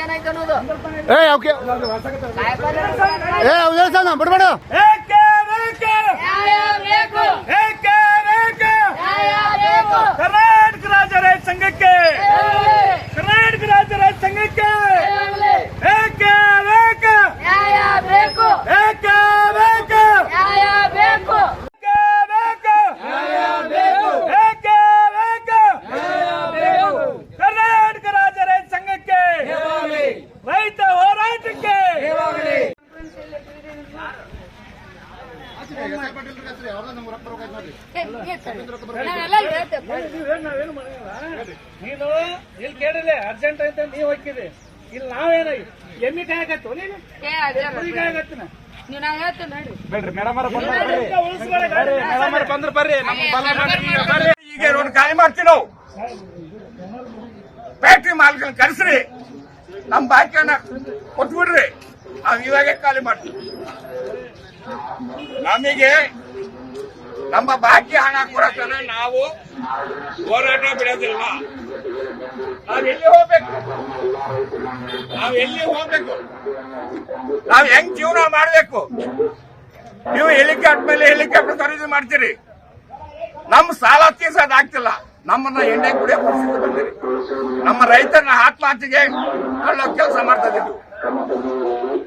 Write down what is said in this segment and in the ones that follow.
ಏನಾಯ್ತು ಅನ್ನೋದು? ಏ ಓಕೆ ಏ ಬಿಡ್ಬೇಡ. ಬೇಕು? ಕರ್ನಾಟಕ ರಾಜ್ಯ ರೈತ ಸಂಘಕ್ಕೆ? ಕರ್ನಾಟಕ ರಾಜ್ಯ ರೈತ ಸಂಘಕ್ಕೆ ಏನಾಗ್ಲಿ? ಏಕೆ ಬೇಕೆ ನ್ಯಾಯ ಬೇಕು ಏಕೆ ಬೇಕೆ ನ್ಯಾಯ ಬೇಕು ಏಕೆ ಬೇಕೆ ಕರ್ನಾಟಕ ರಾಜ್ಯ ರೈತ ಸಂಘಕ್ಕೆ ರೈತ ಹೋರಾಟಕ್ಕೆ ನಾವೆಲ್ಲ ಹೇಳ್ತೇವೆ. ನೀನು ಇಲ್ಲಿ ಕೇಳಿಲ್ಲ ಅರ್ಜೆಂಟ್ ಅಂತ ನೀವು ಹಾಕಿದೆ ಇಲ್ಲಿ ನಾವೇನ ಎಮ್ಮಿ ಕಾಯಕತ್ತು ನೀನು? ಏ, ಅದೇ ಕುರಿ ಕಾಯಕತ್ತಿನ ನೀವು ನಾ ಹೇಳ್ತೇನೆ ನೋಡ್ರಿ. ಈಗ ರೋಡ್ ಖಾಲಿ ಮಾಡ್ತೀವಿ ನಾವು. ಫ್ಯಾಕ್ಟ್ರಿ ಮಾಲಕನ ಕರೆಸ್ರಿ. ನಮ್ ಬಾಕಿಯನ್ನ ಕೊಟ್ಬಿಡ್ರಿ. ನಾವ್ ಇವಾಗ ಖಾಲಿ ಮಾಡ್ತೀವಿ. ನಮಗೆ ನಮ್ಮ ಬಾಕಿ ಹಣ ಕೊಡತನ ನಾವು ಹೋರಾಟ ಬಿಡೋದಿಲ್ಲ ನಾವ್ ಎಲ್ಲಿ ಹೋಗ್ಬೇಕು? ನಾವ್ ಎಲ್ಲಿ ಹೋಗ್ಬೇಕು? ನಾವ್ ಹೆಂಗ್ ಜೀವನ ಮಾಡ್ಬೇಕು? ನೀವು ಹೆಲಿಕಾಪ್ಟರ್ ಮೇಲೆ ಹೆಲಿಕಾಪ್ಟರ್ ಖರೀದಿ ಮಾಡ್ತೀರಿ. ನಮ್ಮ ಸಾಲ ತೀರ್ಸೋದ್ ಆಗ್ತಿಲ್ಲ. ನಮ್ಮನ್ನ ಎಣ್ಣೆ ಕುಡಿಯೋ ಪರಿಸ್ಥಿತಿ ಬಂದಿರಿ. ನಮ್ಮ ರೈತರನ್ನ ಆತ್ಮಹತ್ಯೆಗೆ ಕಳ್ಳೋ ಕೆಲಸ ಮಾಡ್ತಾ ಇಂತ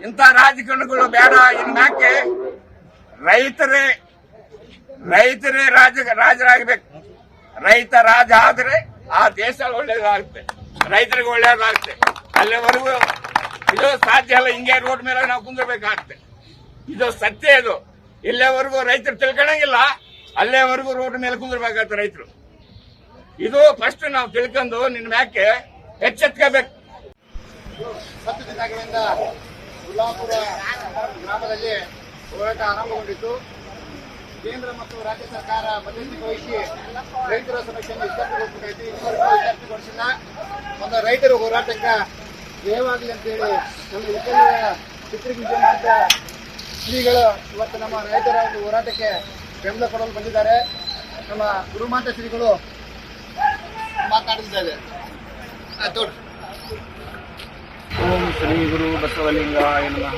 ಇಂಥ ರಾಜಕಾರಣಿಗಳು ಬೇಡ. ಇನ್ ಮ್ಯಾಕೆ ರೈತರೇ ರೈತರೇ ರಾಜ, ರಾಜರಾಗಬೇಕು. ರೈತ ರಾಜ ಆದ್ರೆ ಆ ದೇಶ ಒಳ್ಳೇದಾಗುತ್ತೆ. ರೈತರಿಗೆ ಒಳ್ಳೇದಾಗುತ್ತೆ. ಅಲ್ಲಿವರೆಗೂ ಇದು ಸಾಧ್ಯ ಅಲ್ಲ, ಹಿಂಗೆ ರೋಡ್ ಮೇಲೆ ನಾವು ಕುಂದಿರ್ಬೇಕಾಗುತ್ತೆ. ಇದು ಸತ್ಯ ಇದು. ಇಲ್ಲೇವರೆಗೂ ರೈತರು ತಿಳ್ಕೊಳಂಗಿಲ್ಲ ಅಲ್ಲೇವರೆಗೂ ರೋಡ್ ಮೇಲೆ ಕುಂದಿರ್ಬೇಕಾಗತ್ತೆ ರೈತರು. ಇದು ಫಸ್ಟ್ ನಾವು ತಿಳ್ಕೊಂಡು ನಿನ್ನ ಮ್ಯಾಕೆ ಎಚ್ಚೆತ್ಕೋಬೇಕು. ಹತ್ತು ದಿನಗಳಿಂದ ಗ್ರಾಮದಲ್ಲಿ ಹೋರಾಟ ಆರಂಭಗೊಂಡಿತ್ತು. ಕೇಂದ್ರ ಮತ್ತು ರಾಜ್ಯ ಸರ್ಕಾರ ಬದಲಿ ವಹಿಸಿ ರೈತರ ಸಮಸ್ಯೆಯನ್ನು ಇದುವರೆಗೂ ಇತ್ಯರ್ಥಗೊಳಿಸಿಲ್ಲ ಒಂದು ರೈತರ ಹೋರಾಟಕ್ಕೆ ಜಯವಾಗಲಿ ಅಂತೇಳಿ ನಮ್ಮ ವಿಕಲಯ ಚಿತ್ರಗಿಂಜ ಮಾಡಿದ ಶ್ರೀಗಳು ಇವತ್ತು ನಮ್ಮ ರೈತರ ಒಂದು ಹೋರಾಟಕ್ಕೆ ಬೆಂಬಲ ಕೊಡಲು ಬಂದಿದ್ದಾರೆ. ನಮ್ಮ ಗುರುಮಾತ ಶ್ರೀಗಳು ಮಾತಾಡಿದ್ದಾರೆ ಓಂ ಶ್ರೀ ಗುರು ಬಸವಲಿಂಗ ನಮಃ.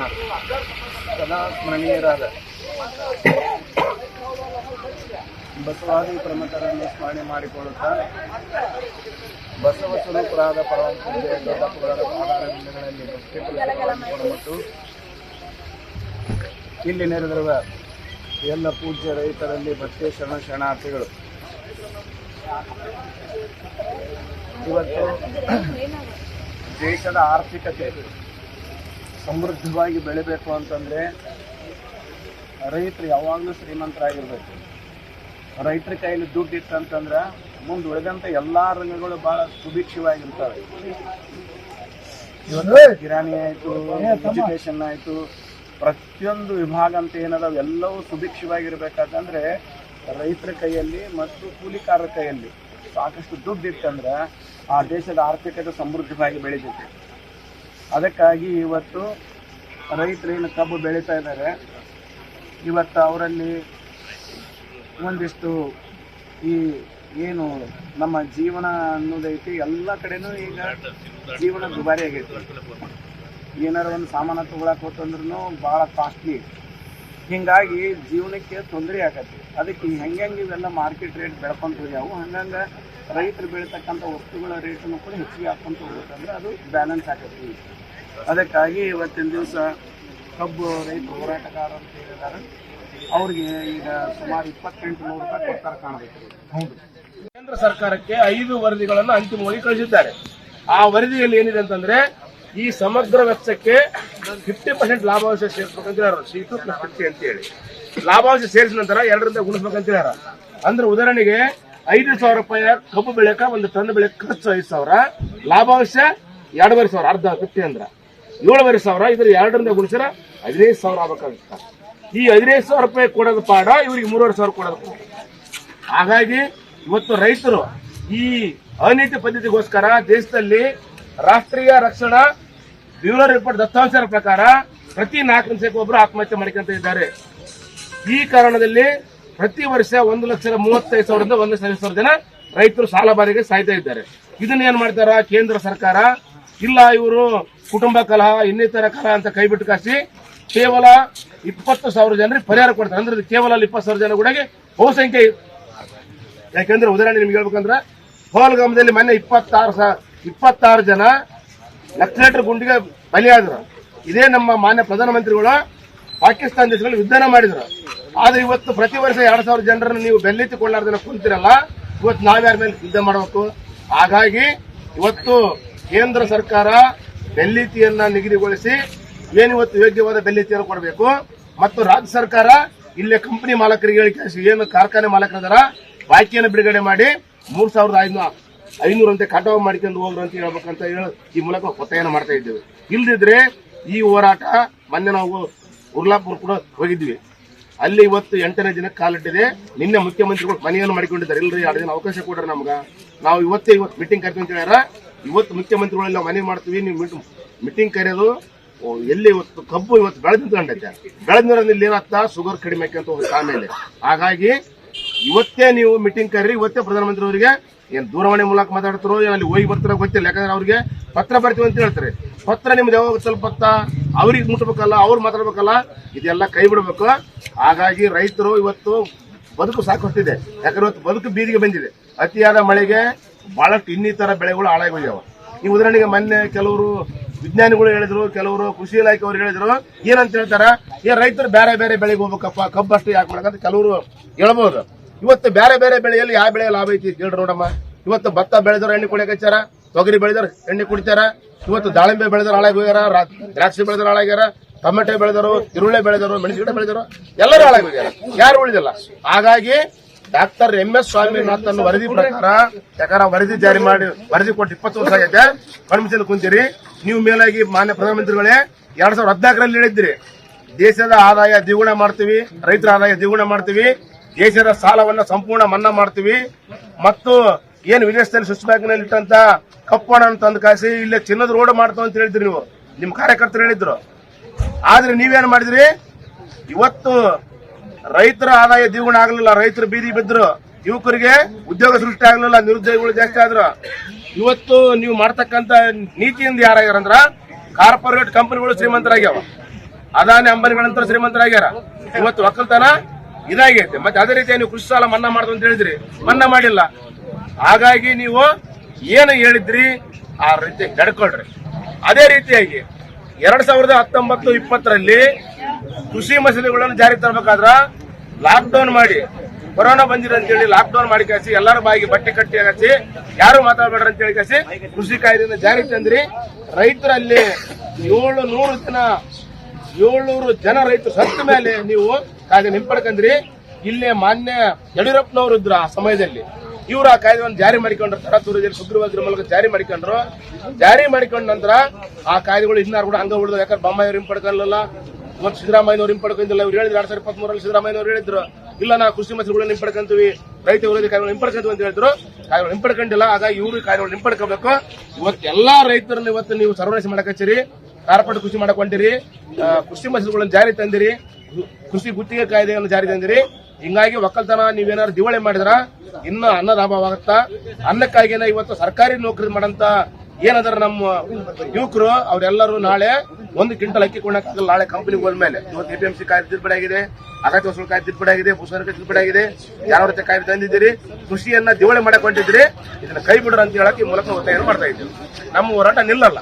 ಸದಾ ಸ್ಮರಣೀಯರಾದ ಬಸವಾದಿ ಪ್ರಮುಖರನ್ನು ಸ್ಮರಣೆ ಮಾಡಿಕೊಳ್ಳುತ್ತಾ ಬಸವ ಸ್ವರೂಪರಾದ ಮತ್ತು ಇಲ್ಲಿ ನೆರೆದಿರುವ ಎಲ್ಲ ಪೂಜ್ಯ ರೈತರಲ್ಲಿ ಭಕ್ತಿ ಶರಣ ಶರಣಾರ್ಥಿಗಳು. ಇವತ್ತು ದೇಶದ ಆರ್ಥಿಕತೆ ಸಮೃದ್ಧವಾಗಿ ಬೆಳಿಬೇಕು ಅಂತಂದ್ರೆ ರೈತರು ಯಾವಾಗಲೂ ಶ್ರೀಮಂತರಾಗಿರ್ಬೇಕು. ರೈತರ ಕೈಯಲ್ಲಿ ದುಡ್ಡು ಇತ್ತಂತಂದ್ರೆ ಮುಂದೆ ಉಳಿದಂತ ಎಲ್ಲಾ ರಂಗಗಳು ಬಹಳ ಸುಭಿಕ್ಷವಾಗಿರ್ತವೆ. ಇವತ್ತು ಕಿರಾಣಿ ಆಯ್ತು ಎಜುಕೇಶನ್ ಆಯ್ತು ಪ್ರತಿಯೊಂದು ವಿಭಾಗ ಅಂತ ಏನದಾವ ಎಲ್ಲವೂ ಸುಭಿಕ್ಷವಾಗಿರ್ಬೇಕಾದಂದ್ರೆ ರೈತರ ಕೈಯಲ್ಲಿ ಮತ್ತು ಕೂಲಿಕಾರರ ಕೈಯಲ್ಲಿ ಸಾಕಷ್ಟು ದುಡ್ಡು ಇತ್ತಂದ್ರೆ ಆ ದೇಶದ ಆರ್ಥಿಕತೆ ಸಮೃದ್ಧವಾಗಿ ಬೆಳೀತೈತಿ. ಅದಕ್ಕಾಗಿ ಇವತ್ತು ರೈತರೇನು ಕಬ್ಬು ಬೆಳೀತಾ ಇದ್ದಾರೆ. ಇವತ್ತು ಅವರಲ್ಲಿ ಒಂದಿಷ್ಟು ಈ ಏನು ನಮ್ಮ ಜೀವನ ಅನ್ನೋದೈತಿ ಎಲ್ಲ ಕಡೆನೂ ಈಗ ಜೀವನ ದುಬಾರಿ ಆಗೈತಿ. ಏನಾರ ಒಂದು ಸಾಮಾನು ತಗೊಳಕ್ ಹೋತಂದ್ರೂ ಭಾಳ ಕಾಸ್ಟ್ಲಿ ಹಿಂಗಾಗಿ ಜೀವನಕ್ಕೆ ತೊಂದರೆ ಆಗತ್ತೆ. ಅದಕ್ಕೆ ಹೆಂಗೆ ಹೆಂಗೆ ಇವೆಲ್ಲ ಮಾರ್ಕೆಟ್ ರೇಟ್ ಬೆಳ್ಕೊಂತ ಹೋಗ್ಯಾವು ಹಂಗಂಗೆ ರೈತರು ಬೆಳೀತಕ್ಕಂಥ ವಸ್ತುಗಳ ರೇಟನ್ನು ಕೂಡ ಹೆಚ್ಚಿಗೆ ಹಾಕೊಂತ ಹೋಗ್ಬೇಕಂದ್ರೆ ಅದು ಬ್ಯಾಲೆನ್ಸ್ ಆಗತ್ತೆ. ಅದಕ್ಕಾಗಿ ಇವತ್ತಿನ ದಿವಸ ಕಬ್ಬು ರೈತ ಹೋರಾಟಗಾರ ಅಂತ ಹೇಳಿದ್ದಾರೆ ಅವ್ರಿಗೆ ಈಗ ಸುಮಾರು ಇಪ್ಪತ್ತೆಂಟು ನೂರು ರೂಪಾಯಿ ಕೊಡ್ತಾರೆ ಕಾಣಬೇಕು. ಕೇಂದ್ರ ಸರ್ಕಾರಕ್ಕೆ ಐದು ವರದಿಗಳನ್ನು ಅಂತಿಮವಾಗಿ ಕಳಿಸಿದ್ದಾರೆ. ಆ ವರದಿಯಲ್ಲಿ ಏನಿದೆ ಅಂತಂದ್ರೆ, ಈ ಸಮಗ್ರ ವೆಚ್ಚಕ್ಕೆ ಫಿಫ್ಟಿ ಪರ್ಸೆಂಟ್ ಲಾಭಾಂಶ ಸೇರಿಸ್ಬೇಕಂತ ಹೇಳ್ಯಾರ. ಸೀಟು ಪ್ಲಸ್ ಫಿಫ್ಟಿ ಅಂತ ಹೇಳಿ. ಲಾಭಾಂಶ ಸೇರಿಸಿದ ನಂತರ ಎರಡರಿಂದ ಗುಣಿಸ್ಬೇಕಂತ ಹೇಳ್ಯಾರ. ಅಂದ್ರೆ ಉದಾಹರಣೆಗೆ, ಐದು ಸಾವಿರ ರೂಪಾಯಿ ಕಬ್ಬು ಬೆಳೆಕ ಒಂದು ಟನ್ ಬೆಳೆ ಖರ್ಚು ಐದು ಸಾವಿರ, ಲಾಭಾಂಶ ಎರಡೂವರೆ ಸಾವಿರ, ಅರ್ಧ ಫಿಫ್ಟಿ ಅಂದ್ರ. ಏಳುವರೆ ಸಾವಿರ ಇದ್ರ ಎರಡರಿಂದ ಗುಣಿಸಿರ ಹದಿನೈದು ಸಾವಿರ ಆಗ್ಬೇಕಾಗುತ್ತೆ. ಈ ಹದಿನೈದು ಸಾವಿರ ರೂಪಾಯಿ ಕೊಡೋದು ಪಾಡ, ಇವ್ರಿಗೆ ಮೂರುವರೆ ಸಾವಿರ ಕೊಡೋದು ಹಾಗಾಗಿ ಇವತ್ತು ರೈತರು ಈ ಅನೀತಿ ಪದ್ಧತಿಗೋಸ್ಕರ ದೇಶದಲ್ಲಿ ರಾಷ್ಟ್ರೀಯ ರಕ್ಷಣಾ ಬ್ಯೂರೋ ರಿಪೋರ್ಟ್ ದತ್ತಾಂಶದ ಪ್ರಕಾರ ಪ್ರತಿ ನಾಲ್ಕು ನಿಮಿಷಕ್ಕೆ ಒಬ್ಬರು ಆತ್ಮಹತ್ಯೆ ಮಾಡ್ಕೊಂತ ಇದ್ದಾರೆ. ಈ ಕಾರಣದಲ್ಲಿ ಪ್ರತಿ ವರ್ಷ ಒಂದು ಲಕ್ಷದ ಮೂವತ್ತೈದು ಸಾವಿರದಿಂದ ಒಂದು ಲಕ್ಷ ಸಾವಿರ ಜನ ರೈತರು ಸಾಲ ಬಾರಿಗೆ ಸಾಯ್ತಾ ಇದ್ದಾರೆ. ಇದನ್ನ ಏನ್ ಮಾಡ್ತಾರ? ಕೇಂದ್ರ ಸರ್ಕಾರ, ಇಲ್ಲ ಇವರು ಕುಟುಂಬ ಕಲಹ, ಇನ್ನಿತರ ಕಲಹ ಅಂತ ಕೈಬಿಟ್ಟು ಕಾಸಿ ಕೇವಲ ಇಪ್ಪತ್ತು ಸಾವಿರ ಜನರಿಗೆ ಪರಿಹಾರ ಕೊಡ್ತಾರೆ. ಅಂದ್ರೆ ಕೇವಲ ಇಪ್ಪತ್ತು ಸಾವಿರ ಜನ ಕೂಡ ಬಹುಸಂಖ್ಯೆ ಯಾಕೆಂದ್ರೆ ಉದಾಹರಣೆ ನಿಮ್ಗೆ ಹೇಳ್ಬೇಕಂದ್ರೆ ಹೋಲ್ಗಾಮದಲ್ಲಿ ಮೊನ್ನೆ ಇಪ್ಪತ್ತಾರು ಇಪ್ಪತ್ತಾರು ಜನ ನಕ್ಸಲೇಟರ್ ಗುಂಡಿಗೆ ಬಲಿಯಾದ್ರು. ಇದೇ ನಮ್ಮ ಮಾನ್ಯ ಪ್ರಧಾನಮಂತ್ರಿಗಳು ಪಾಕಿಸ್ತಾನ ದೇಶಗಳಲ್ಲಿ ಯುದ್ಧನ ಮಾಡಿದ್ರು. ಆದ್ರೆ ಇವತ್ತು ಪ್ರತಿ ವರ್ಷ ಎರಡ್ ಸಾವಿರ ಜನರನ್ನು ನೀವು ಬೆಲ್ಲೆತ್ತಿಕೊಳ್ಳಾರ್ದನ್ನ ಕುಂತಿರಲ್ಲ. ಇವತ್ತು ನಾವ್ಯಾರ ಮೇಲೆ ಯುದ್ಧ ಮಾಡಬೇಕು? ಹಾಗಾಗಿ ಇವತ್ತು ಕೇಂದ್ರ ಸರ್ಕಾರ ಬೆಲ್ಲಿತಿಯನ್ನ ನಿಗದಿಗೊಳಿಸಿ ಏನಿವತ್ತು ಯೋಗ್ಯವಾದ ಬೆಲ್ಲಿತಿಯನ್ನು ಕೊಡಬೇಕು? ಮತ್ತು ರಾಜ್ಯ ಸರ್ಕಾರ ಇಲ್ಲೇ ಕಂಪನಿ ಮಾಲಕರಿಗೆ ಹೇಳಿ ಏನು ಕಾರ್ಖಾನೆ ಮಾಲಕರಿದಾರ ಬಾಕಿಯನ್ನು ಬಿಡುಗಡೆ ಮಾಡಿ ಮೂರ್ ಸಾವಿರದ ಐನೂರು ಐನೂರಂತೆ ಕಟಾವು ಮಾಡ್ಕೊಂಡು ಹೋಗ್ರು ಅಂತ ಹೇಳ್ಬೇಕಂತ ಹೇಳಿ ಈ ಮೂಲಕ ಒತ್ತಾಯನ ಮಾಡ್ತಾ ಇದ್ದೇವೆ. ಇಲ್ದಿದ್ರೆ ಈ ಹೋರಾಟ ಮೊನ್ನೆ ನಾವು ಉರ್ಲಾಪುರ ಕೂಡ ಹೋಗಿದ್ವಿ. ಅಲ್ಲಿ ಇವತ್ತು ಎಂಟನೇ ದಿನಕ್ಕೆ ಕಾಲಿಟ್ಟಿದೆ. ನಿನ್ನೆ ಮುಖ್ಯಮಂತ್ರಿಗಳು ಮನೆಯನ್ನು ಮಾಡಿಕೊಂಡಿದ್ದಾರೆ. ಇಲ್ರಿ, ಎರಡು ದಿನ ಅವಕಾಶ ಕೊಡ್ರಿ ನಮ್ಗೆ. ನಾವು ಇವತ್ತೇ ಇವತ್ತು ಮೀಟಿಂಗ್ ಕರಿತೀವಿ ಅಂತ ಹೇಳ್ಯಾರ ಇವತ್ತು ಮುಖ್ಯಮಂತ್ರಿಗಳೆಲ್ಲ ಮನೆ ಮಾಡ್ತೀವಿ, ನೀವು ಮೀಟಿಂಗ್ ಕರೆಯೋದು ಎಲ್ಲಿ ಇವತ್ತು ಕಬ್ಬು ಇವತ್ತು ಬೆಳೆದು ನಿಂತ್ಕೊಂಡೈತೆ ಬೆಳೆದ ಏನಾಗ್ತಾ ಶುಗರ್ ಕಡಿಮೆ ಅಂತ ಹೋಗುತ್ತೆ ಆಮೇಲೆ ಹಾಗಾಗಿ ಇವತ್ತೇ ನೀವು ಮೀಟಿಂಗ್ ಕರೀರಿ, ಇವತ್ತೇ ಪ್ರಧಾನಮಂತ್ರಿ ಅವರಿಗೆ ಏನು ದೂರವಾಣಿ ಮೂಲಕ ಮಾತಾಡ್ತಾರೋ ಅಲ್ಲಿ ಹೋಗಿ ಬರ್ತಾರೋ ಗೊತ್ತಿಲ್ಲ. ಯಾಕಂದ್ರೆ ಅವ್ರಿಗೆ ಪತ್ರ ಬರ್ತೀವಿ ಅಂತ ಹೇಳ್ತಾರೆ. ಪತ್ರ ನಿಮ್ದು ಯಾವಾಗ ತಲುಪತ್ತ ಅವ್ರಿಗೆ ಮುಟ್ಬೇಕಲ್ಲ, ಅವ್ರು ಮಾತಾಡ್ಬೇಕಲ್ಲ, ಇದೆಲ್ಲ ಕೈ ಬಿಡಬೇಕು. ಹಾಗಾಗಿ ರೈತರು ಇವತ್ತು ಬದುಕು ಸಾಕಷ್ಟಿದೆ. ಯಾಕಂದ್ರೆ ಇವತ್ತು ಬದುಕು ಬೀದಿಗೆ ಬಂದಿದೆ. ಅತಿಯಾದ ಮಳೆಗೆ ಬಹಳಷ್ಟು ಇನ್ನಿತರ ಬೆಳೆಗಳು ಹಾಳಾಗಿ ಹೋಗ್ಯಾವ ಈ ಉದಾಹರಣೆಗೆ ಮೊನ್ನೆ ಕೆಲವರು ವಿಜ್ಞಾನಿಗಳು ಹೇಳಿದ್ರು, ಕೆಲವರು ಕೃಷಿ ಇಲಾಖೆ ಅವ್ರು ಹೇಳಿದ್ರು, ಏನಂತ ಹೇಳ್ತಾರ ಏನ್ ರೈತರು ಬೇರೆ ಬೇರೆ ಬೆಳೆಗೆ ಹೋಗ್ಬೇಕಪ್ಪ ಕಬ್ಬು ಅಷ್ಟು ಯಾಕೆ ಮಾಡಕಂತ ಕೆಲವರು ಹೇಳ್ಬೋದು. ಇವತ್ತು ಬೇರೆ ಬೇರೆ ಬೆಳೆಯಲ್ಲಿ ಯಾವ ಬೆಳೆ ಲಾಭ ಐತಿ ಕೇಳ್ರಿ ನೋಡಮ್ಮ. ಇವತ್ತು ಭತ್ತ ಬೆಳೆದವ್ರು ಎಣ್ಣೆ ಕುಡಿಯಕಚ್ಚಾರ ತೊಗರಿ ಬೆಳೆದವ್ರು ಎಣ್ಣೆ ಕುಡಿತಾರ, ಇವತ್ತು ದಾಳಿಂಬೆ ಬೆಳೆದವ್ರು ಹಾಳಾಗಿ ಹೋಗ್ಯಾರ ದ್ರಾಕ್ಷಿ ಬೆಳೆದವ್ರು ಹಾಳಾಗ್ಯಾರ, ಟೊಮೆಟೊ ಬೆಳೆದರು ಈರುಳ್ಳಿ ಬೆಳೆದರು ಮೆಣಸಿನಕಾಯಿ ಬೆಳೆದರು ಎಲ್ಲರೂ ಹಾಳಾಗಿ ಹೋಗ್ಯಾರ ಯಾರು ಉಳಿದಿಲ್ಲ. ಹಾಗಾಗಿ ಡಾಕ್ಟರ್ ಎಂ ಎಸ್ ಸ್ವಾಮಿನಾಥನ್ ವರದಿ ಪ್ರಕಾರ ಯಾಕಂದ್ರೆ ವರದಿ ಜಾರಿ ಮಾಡಿ, ವರದಿ ಕೊಟ್ಟು ಇಪ್ಪತ್ತು ವರ್ಷ ಆಗೈತೆ. ಕಣ್ಮಿಷನ್ ಕುಂತೀರಿ. ನೀವು ಮೇಲಾಗಿ ಮಾನ್ಯ ಪ್ರಧಾನಮಂತ್ರಿಗಳೇ, ಎರಡ್ ಸಾವಿರದ ಹದಿನಾಲ್ಕರಲ್ಲಿ ಹೇಳಿದ್ರಿ ದೇಶದ ಆದಾಯ ದ್ವಿಗುಣ ಮಾಡ್ತೀವಿ, ರೈತರ ಆದಾಯ ದ್ವಿಗುಣ ಮಾಡ್ತೀವಿ, ದೇಶದ ಸಾಲವನ್ನ ಸಂಪೂರ್ಣ ಮನ್ನಾ ಮಾಡ್ತೀವಿ. ಮತ್ತು ಏನು ವಿದೇಶದಲ್ಲಿ ಸ್ವಿಸ್ ಬ್ಯಾಂಕ್ನಲ್ಲಿ ಇಟ್ಟಂತ ಕಪ್ಪು ಹಣ ತಂದು ಕಾಸಿ, ಇಲ್ಲೇ ಚಿನ್ನದ ರೋಡ್ ಮಾಡ್ತಾವ ಅಂತ ಹೇಳಿದ್ರಿ ನೀವು. ನಿಮ್ಮ ಕಾರ್ಯಕರ್ತರು ಹೇಳಿದ್ರು. ಆದ್ರೆ ನೀವೇನು ಮಾಡಿದ್ರಿ? ಇವತ್ತು ರೈತರ ಆದಾಯ ದ್ವಿಗುಣ ಆಗಲಿಲ್ಲ. ರೈತರು ಬೀದಿ ಬಿದ್ರು. ಯುವಕರಿಗೆ ಉದ್ಯೋಗ ಸೃಷ್ಟಿ ಆಗಲಿಲ್ಲ. ನಿರುದ್ಯೋಗಿಗಳು ಜಾಸ್ತಿ ಆದ್ರು. ಇವತ್ತು ನೀವು ಮಾಡ್ತಕ್ಕಂತ ನೀತಿಯಿಂದ ಯಾರಾಗ್ಯಾರಂದ್ರ ಕಾರ್ಪೊರೇಟ್ ಕಂಪನಿಗಳು ಶ್ರೀಮಂತರಾಗ್ಯಾವ. ಅದಾನಿ ಅಂಬಾನಿಗಳಂತ ಶ್ರೀಮಂತರಾಗ್ಯಾರ. ಇವತ್ತು ಒಕ್ಕಲ್ತನ ಇದಾಗೈತೆ. ಮತ್ತೆ ಅದೇ ರೀತಿ ನೀವು ಕೃಷಿ ಸಾಲ ಮನ್ನಾ ಮಾಡುದು ಅಂತ ಹೇಳಿದ್ರಿ. ಮನ್ನಾ ಮಾಡಿಲ್ಲ. ಹಾಗಾಗಿ ನೀವು ಏನು ಹೇಳಿದ್ರಿ? ಆ ರೀತಿ ನಡ್ಕೊಳ್ರಿ. ಅದೇ ರೀತಿಯಾಗಿ ಎರಡ್ ಸಾವಿರದ ಹತ್ತೊಂಬತ್ತು ಇಪ್ಪತ್ತರಲ್ಲಿ ಕೃಷಿ ಮಸೂದೆಗಳನ್ನು ಜಾರಿ ತರಬೇಕಾದ್ರ ಲಾಕ್ ಡೌನ್ ಮಾಡಿ, ಕೊರೋನಾ ಬಂದಿರ ಅಂತೇಳಿ ಲಾಕ್ ಡೌನ್ ಮಾಡಿ ಕಾಸಿ ಎಲ್ಲರ ಬಾಯಿಗೆ ಬಟ್ಟೆ ಕಟ್ಟಿ ಹಾಕಿ, ಯಾರು ಮಾತಾಡಬೇಡ್ರಿ ಅಂತ ಹೇಳಿ ಕಾಸಿ ಕೃಷಿ ಕಾಯ್ದೆಯಿಂದ ಜಾರಿ ತಂದ್ರಿ. ರೈತರಲ್ಲಿ ಏಳು ನೂರು ಜನ, ಏಳ್ನೂರು ಜನ ರೈತರು ಸತ್ತ ಮೇಲೆ ನೀವು ಕಾಯ್ದೆ ಹಿಂಪಡ್ಕಂದ್ರಿ ಇಲ್ಲೇ ಮಾನ್ಯ ಯಡಿಯೂರಪ್ಪನವರು ಇದ್ರು ಆ ಸಮಯದಲ್ಲಿ. ಇವರು ಆ ಕಾಯ್ದೆಯನ್ನು ಜಾರಿ ಮಾಡಿಕೊಂಡ್ರು. ತರಾತುರದಲ್ಲಿ ಸುಗ್ರೀವಾದ್ರ ಮೂಲಕ ಜಾರಿ ಮಾಡಿಕೊಂಡ್ರು. ಜಾರಿ ಮಾಡಿಕೊಂಡ ನಂತರ ಆ ಕಾಯ್ದೆಗಳು ಇನ್ನಾರು ಕೂಡ ಹಂಗ ಉಳಿದ್ರು ಯಾಕಂದ್ರೆ ಬೊಮ್ಮಾಯಿ ಹಿಂಪಡ್ಕೊಳ್ಳಲ್ಲ ಇವತ್ತು ಸಿದ್ದರಾಮಯ್ಯನವ್ರು ಹಿಂಪಡ್ಕೊಂಡಿಲ್ಲ ಇವ್ರು ಹೇಳಿದ್ರು ಎರಡ್ ಸಾವಿರದ ಇಪ್ಪತ್ಮೂರಲ್ಲಿ ಸಿದ್ದರಾಮಯ್ಯನವ್ರು ಹೇಳಿದ್ರು. ಇಲ್ಲ, ನಾ ಕೃಷಿ ಮಂತ್ರಿಗಳನ್ನ ಹಿಂಪಡ್ಕೊಂತೀವಿ ರೈತ ವಿರೋಧಿ ಕಾಯ್ದೆಗಳು ಹಿಂಪಡ್ಕೊಂತೀವಿ ಅಂತ ಹೇಳಿದ್ರು. ಕಾಯ್ದೆಗಳು ಹಿಂಪಡ್ಕೊಂಡಿಲ್ಲ ಹಾಗಾಗಿ ಇವರು ಕಾಯ್ದೆಗಳು ಹಿಂಪಡ್ಕೋಬೇಕು ಇವತ್ತು ಎಲ್ಲಾ ರೈತರನ್ನ ಇವತ್ತು ನೀವು ಸರ್ವನಾಶ ಮಾಡಕ್ ಹಚ್ಚಿರಿ ಕೃಷಿ ಮಾಡ್ಕೊಂಡಿರಿ ಕೃಷಿ ಮಸೂದೆಗಳನ್ನ ಜಾರಿ ತಂದಿರಿ ಕೃಷಿ ಗುತ್ತಿಗೆ ಕಾಯ್ದೆಯನ್ನು ಜಾರಿ ತಂದಿರಿ. ಹಿಂಗಾಗಿ ಒಕ್ಕಲ್ತನ, ನೀವೇನಾದ್ರು ದಿವಾಳಿ ಮಾಡಿದ್ರ, ಇನ್ನು ಅನ್ನದ ಅಭಾವ ಅನ್ನಕ್ಕಾಗಿನ ಇವತ್ತು ಸರ್ಕಾರಿ ನೌಕರಿ ಮಾಡಂತ ಏನದಾರ ನಮ್ಮ ಯುವಕರು, ಅವರೆಲ್ಲರೂ ನಾಳೆ ಒಂದು ಕ್ವಿಂಟಲ್ ಅಕ್ಕಿ ಕೊಳ್ಳಕ್ಕಾಗಲ್ಲ ನಾಳೆ ಕಂಪನಿಗೆ ಹೋದ್ಮೇಲೆ ಇವತ್ತು ಎಪಿಎಂಸಿ ಕಾಯ್ದೆ ತಿದ್ದುಪಡಿ ಆಗಿದೆ, ಅಗತ್ಯ ವಸೂಲು ಕಾಯ್ದೆ ತಿದ್ದುಪಡಿ ಆಗಿದೆ ಭೂಸಾರಿಕೆ ತಿದ್ದುಪಡಿ ಆಗಿದೆ. ರೀತಿ ಕಾಯ್ದೆ ತಂದಿದ್ದೀರಿ? ಕೃಷಿಯನ್ನ ದಿವಳಿ ಮಾಡಿಕೊಂಡಿದ್ರಿ ಇದನ್ನ ಕೈ ಬಿಡ್ರ ಅಂತ ಹೇಳಕ್ಕೆ ಈ ಮೂಲಕ ಒತ್ತಾಯ ಮಾಡ್ತಾ ಇದ್ದೀವಿ. ನಮ್ಮ ಹೋರಾಟ ನಿಲ್ಲಲ್ಲ.